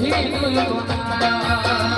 Thank you.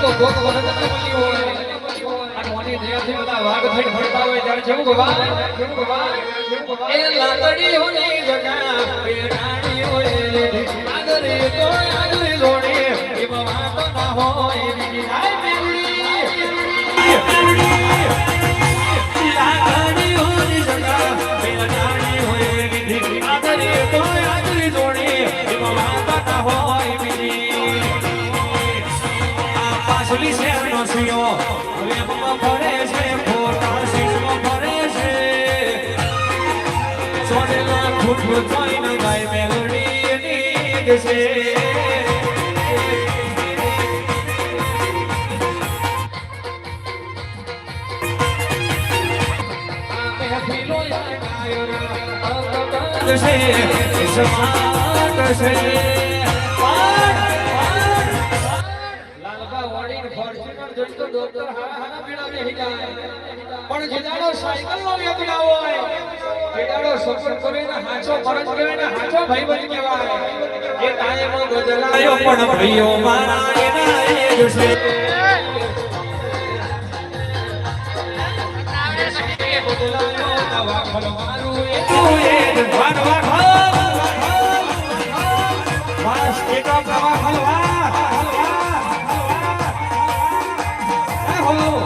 તો હોય. હોય ગવા એ લાકડી હોની પાછલી શેરનો સિંહો હવે ફરે છે ફોટા શીશમાં ફરે છે સોનેલા ફૂટ જોઈને ગાય મેલડી છે પણ જેદાડો સાયકલ નો વેચડા હોય જેદાડો સત્સંગ કરીને હાચો ફરજ કહેવાય ને હાચો ભાઈબંધ કહેવાય. એ ટાઈમ બદલાયો પણ ભાઈઓ મારા એના એ જ છે. બદલાયો નવા ખલવારું એ 어.